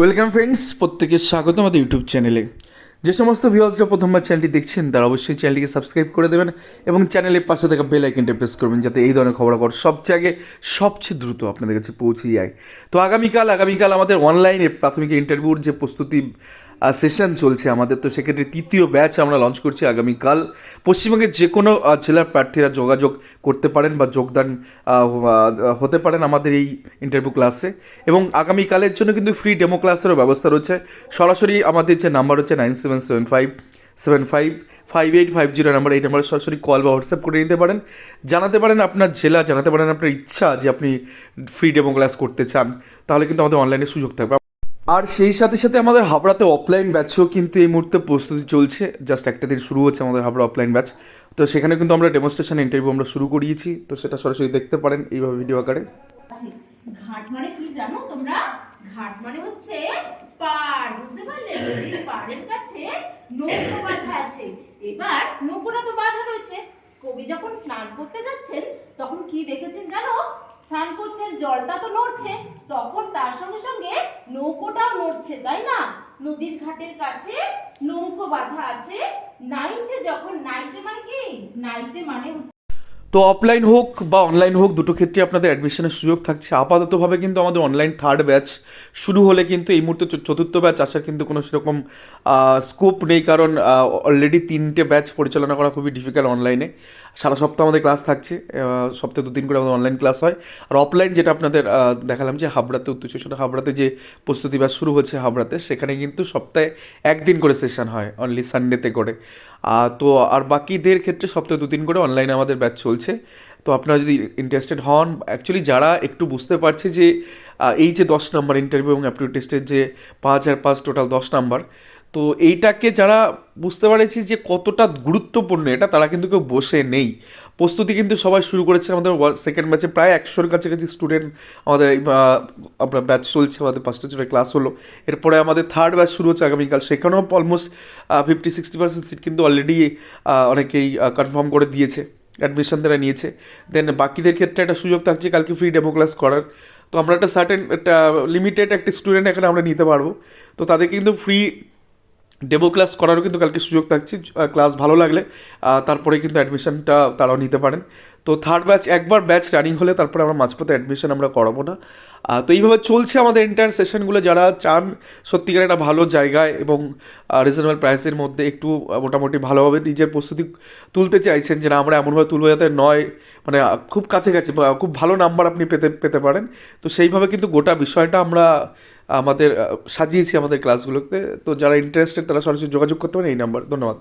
Welcome friends প্রত্যেকে স্বাগত আমাদের ইউটিউব চ্যানেলে যে সমস্ত ভিউয়ার্সরা প্রথমবার চ্যানেলটি দেখছেন, তারা অবশ্যই চ্যানেলটিকে সাবস্ক্রাইব করে দেবেন এবং চ্যানেলের পাশে থাকা বেল আইকনটা প্রেস করবেন যাতে এই ধরনের খবরাখবর সবচেয়ে আগে, সবচেয়ে দ্রুত আপনাদের কাছে পৌঁছে যায়। তো আগামীকাল আগামীকাল আমাদের অনলাইনে প্রাথমিক ইন্টারভিউর যে প্রস্তুতি সেশন চলছে আমাদের। তো সেক্ষেত্রে তৃতীয় ব্যাচ আমরা লঞ্চ করছি আগামীকাল। পশ্চিমবঙ্গের যে কোনো জেলার প্রার্থীরা যোগাযোগ করতে পারেন বা যোগদান হতে পারেন আমাদের এই ইন্টারভিউ ক্লাসে এবং আগামীকালের জন্য কিন্তু ফ্রি ডেমো ক্লাসেরও ব্যবস্থা রয়েছে। সরাসরি আমাদের যে নাম্বার হচ্ছে nine seven seven five seven five five eight five zero number এই নাম্বারে সরাসরি কল বা হোয়াটসঅ্যাপ করে নিতে পারেন। জানাতে পারেন আপনার জেলা, জানাতে পারেন আপনার ইচ্ছা যে আপনি ফ্রি ডেমো ক্লাস করতে চান। তাহলে কিন্তু আমাদের অনলাইনে সুযোগ থাকবে। আর সেই সাথে সাথে আমাদের হাবড়াতে অফলাইন ব্যাচও কিন্তু এই মুহূর্তে প্রস্তুতি চলছে। জাস্ট একটা দিন শুরু হচ্ছে আমাদের হাবড়া অফলাইন ব্যাচ তো সেখানে কিন্তু আমরা ডেমনস্ট্রেশন ইন্টারভিউ আমরা শুরু করিয়েছি। তো সেটা সরাসরি দেখতে পারেন এইভাবে ভিডিও আকারে। ঘাট মানে কি জানো তোমরা? ঘাট মানে হচ্ছে পাড় বুঝতে পারলে? নদীর পাড়ের কাছে নৌকো বাঁধা আছে। এবার নৌকোটা তো বাঁধা রয়েছে। কবি যখন স্নান করতে যাচ্ছেন, তখন কি দেখেছেন জানো? স্নান করছেন জলটা তো নড়ছে, তখন তার সঙ্গে সঙ্গে নৌকোটাও নড়ছে, তাই না? নদীর ঘাটের কাছে নৌকো বাঁধা আছে। নাইতে যখন নাইতে মানে কি? নাইতে মানে তো অফলাইন হোক বা অনলাইন হোক, দুটো ক্ষেত্রে আপনাদের অ্যাডমিশনের সুযোগ থাকছে। আপাততভাবে কিন্তু আমাদের অনলাইন থার্ড ব্যাচ শুরু হলে কিন্তু এই মুহূর্তে চতুর্থ ব্যাচ আসার কিন্তু কোনো সেরকম স্কোপ নেই। কারণ অলরেডি তিনটে ব্যাচ পরিচালনা করা খুবই ডিফিকাল্ট অনলাইনে সারা সপ্তাহ আমাদের ক্লাস থাকছে সপ্তাহে দুদিন করে আমাদের অনলাইন ক্লাস হয়। আর অফলাইন যেটা আপনাদের দেখালাম যে হাবড়াতে উত্তর চব্বিশ হাবড়াতে যে প্রস্তুতি ব্যাচ শুরু হচ্ছে হাবড়াতে, সেখানে কিন্তু সপ্তাহে একদিন করে সেশন হয় অনলি সানডেতে করে। তো আর বাকিদের ক্ষেত্রে সপ্তাহে দুদিন করে অনলাইনে আমাদের ব্যাচ চলছে। তো আপনারা যদি ইন্টারেস্টেড হন অ্যাকচুয়ালি যারা একটু বুঝতে পারছে যে এই যে দশ নাম্বার ইন্টারভিউ এবং অ্যাপটিউড টেস্টের যে পাঁচ আর পাঁচ টোটাল দশ নাম্বার তো এইটাকে যারা বুঝতে পারেছি যে কতটা গুরুত্বপূর্ণ এটা, তারা কিন্তু কেউ বসে নেই। প্রস্তুতি কিন্তু সবাই শুরু করেছে আমাদের সেকেন্ড ব্যাচে প্রায় একশোর কাছাকাছি স্টুডেন্ট আমাদের আপনার ব্যাচ চলছে, আমাদের পাঁচটা জনের ক্লাস হলো। এরপরে আমাদের থার্ড ব্যাচ শুরু হচ্ছে আগামীকাল। সেখানেও almost fifty sixty percent seat কিন্তু অলরেডি অনেকেই কনফার্ম করে দিয়েছে অ্যাডমিশন তারা নিয়েছে। দেন বাকিদের ক্ষেত্রে একটা সুযোগ থাকছে, কালকে ফ্রি ডেমো ক্লাস করার। তো আমরা একটা সার্টেন একটা লিমিটেড একটা স্টুডেন্ট এখানে আমরা নিতে পারব। তো তাদের কিন্তু ফ্রি ডেমো ক্লাস করারও কিন্তু কালকে সুযোগ থাকছে ক্লাস ভালো লাগলে তারপরে কিন্তু অ্যাডমিশনটা তারাও নিতে পারেন। তো থার্ড ব্যাচ একবার ব্যাচ রানিং হলে তারপরে আমরা মাঝপথে অ্যাডমিশন আমরা করাবো না। তো এইভাবে চলছে আমাদের ইন্টার সেশনগুলো যারা চান সত্যিকার একটা ভালো জায়গায় এবং রিজনেবল প্রাইসের মধ্যে একটু মোটামুটি ভালোভাবে নিজের প্রস্তুতি তুলতে চাইছেন যে না, আমরা এমনভাবে তুলবো যাতে নয় মানে খুব কাছাকাছি বা খুব ভালো নাম্বার আপনি পেতে পেতে পারেন। তো সেইভাবে কিন্তু গোটা বিষয়টা আমরা, আমাদের সাজিয়েছি আমাদের ক্লাসগুলোতে তো যারা ইন্টারেস্টেড তারা সরাসরি যোগাযোগ করতে পারেন এই নাম্বার ধন্যবাদ।